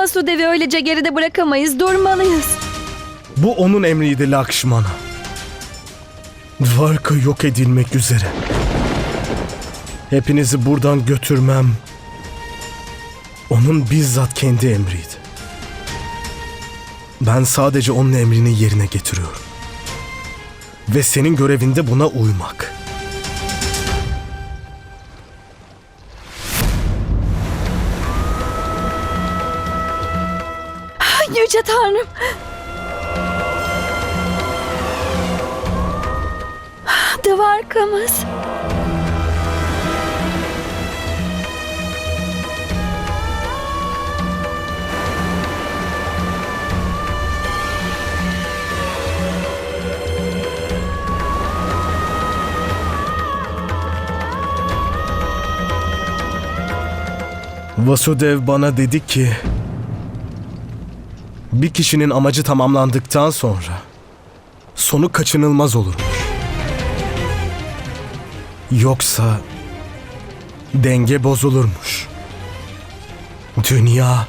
Vasudev'i öylece geride bırakamayız. Durmalıyız. Bu onun emriydi Lakşmana. Dvarka yok edilmek üzere. Hepinizi buradan götürmem. Onun bizzat kendi emriydi. Ben sadece onun emrini yerine getiriyorum. Ve senin görevinde buna uymak. Yüce Tanrım. Dvarkamız. Vasudev bana dedi ki bir kişinin amacı tamamlandıktan sonra sonu kaçınılmaz olurmuş. Yoksa denge bozulurmuş. Dünya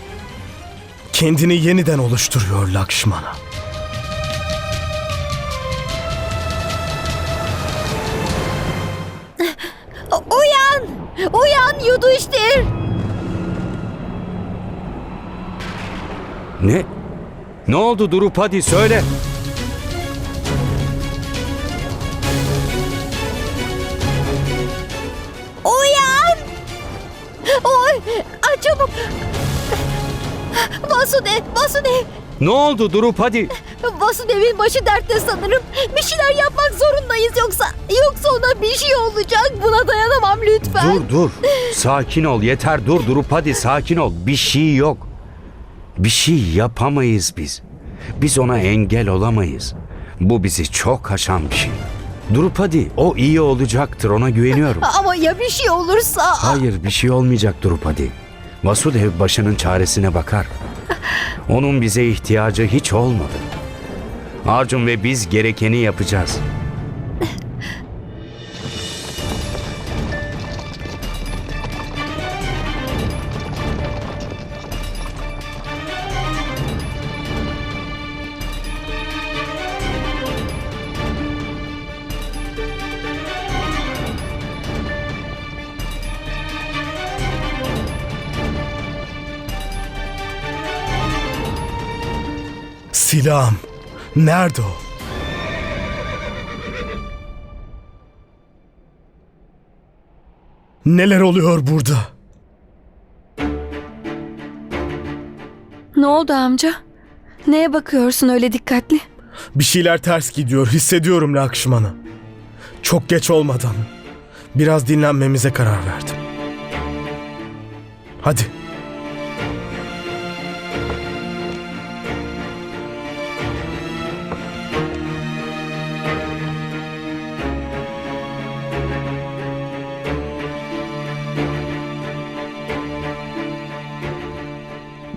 kendini yeniden oluşturuyor Lakşmana. Uyan! Uyan Yudhishthir! Ne? Ne oldu Durup hadi söyle. Uyan! Oy! Ay çabuk! Vasudev! Vasudev! Ne oldu Durup hadi. Vasudev'in başı dertte sanırım. Bir şeyler yapmak zorundayız yoksa yoksa ona bir şey olacak. Buna dayanamam lütfen. Dur dur. Sakin ol yeter dur Durup hadi sakin ol. Bir şey yok. Bir şey yapamayız biz. Biz ona engel olamayız. Bu bizi çok aşan bir şey. Durup hadi o iyi olacaktır ona güveniyorum. Ama ya bir şey olursa? Hayır bir şey olmayacak Durup hadi. Vasudev başının çaresine bakar. Onun bize ihtiyacı hiç olmadı. Arjun ve biz gerekeni yapacağız. Silahım. Nerede o? Neler oluyor burada? Ne oldu amca? Neye bakıyorsun öyle dikkatli? Bir şeyler ters gidiyor. Hissediyorum Lakşman'ı. Çok geç olmadan biraz dinlenmemize karar verdim. Hadi.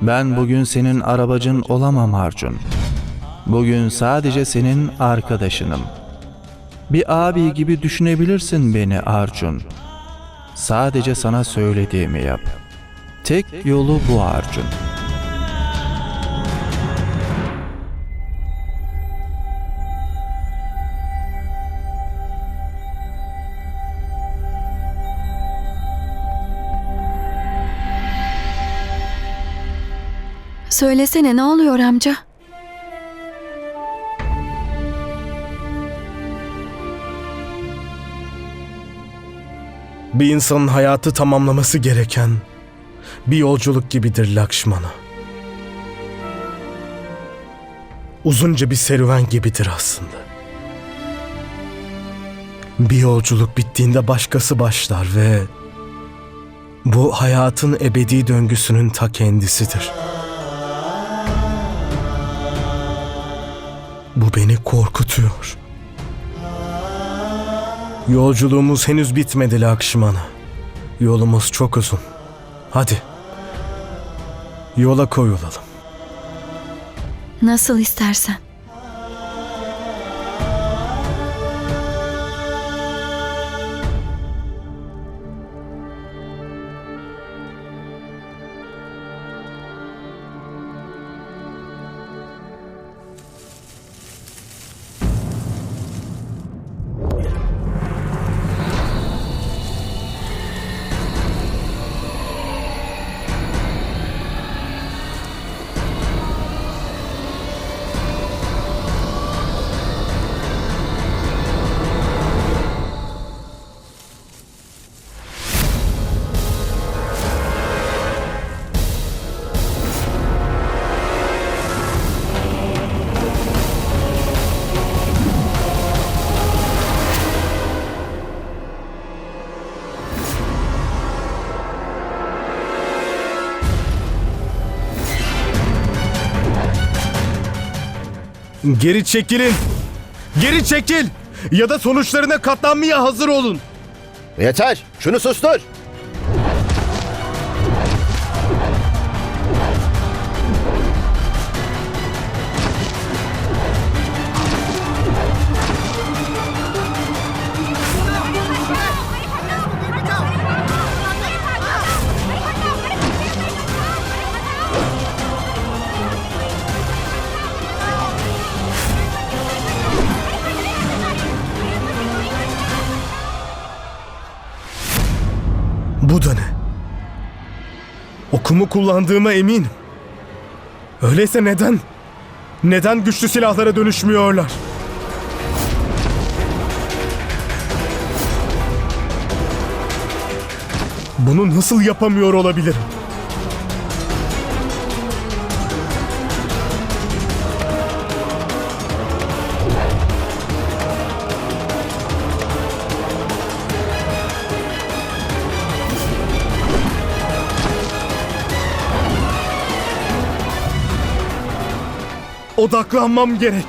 Ben bugün senin arabacın olamam Arjun. Bugün sadece senin arkadaşınım. Bir abi gibi düşünebilirsin beni Arjun. Sadece sana söylediğimi yap. Tek yolu bu Arjun. Söylesene ne oluyor amca? Bir insanın hayatı tamamlaması gereken bir yolculuk gibidir Lakşmana. Uzunca bir serüven gibidir aslında. Bir yolculuk bittiğinde başkası başlar ve bu hayatın ebedi döngüsünün ta kendisidir. Bu beni korkutuyor. Yolculuğumuz henüz bitmedi Lakşmana. Yolumuz çok uzun. Hadi. Yola koyulalım. Nasıl istersen. Geri çekilin. Geri çekil. Ya da sonuçlarına katlanmaya hazır olun. Yeter! Şunu sustur! Bu da ne? Okumu kullandığıma eminim. Öyleyse neden? Neden güçlü silahlara dönüşmüyorlar? Bunu nasıl yapamıyor olabilirim? Odaklanmam gerek.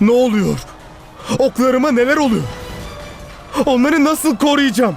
Ne oluyor? Oklarıma neler oluyor? Onları nasıl koruyacağım?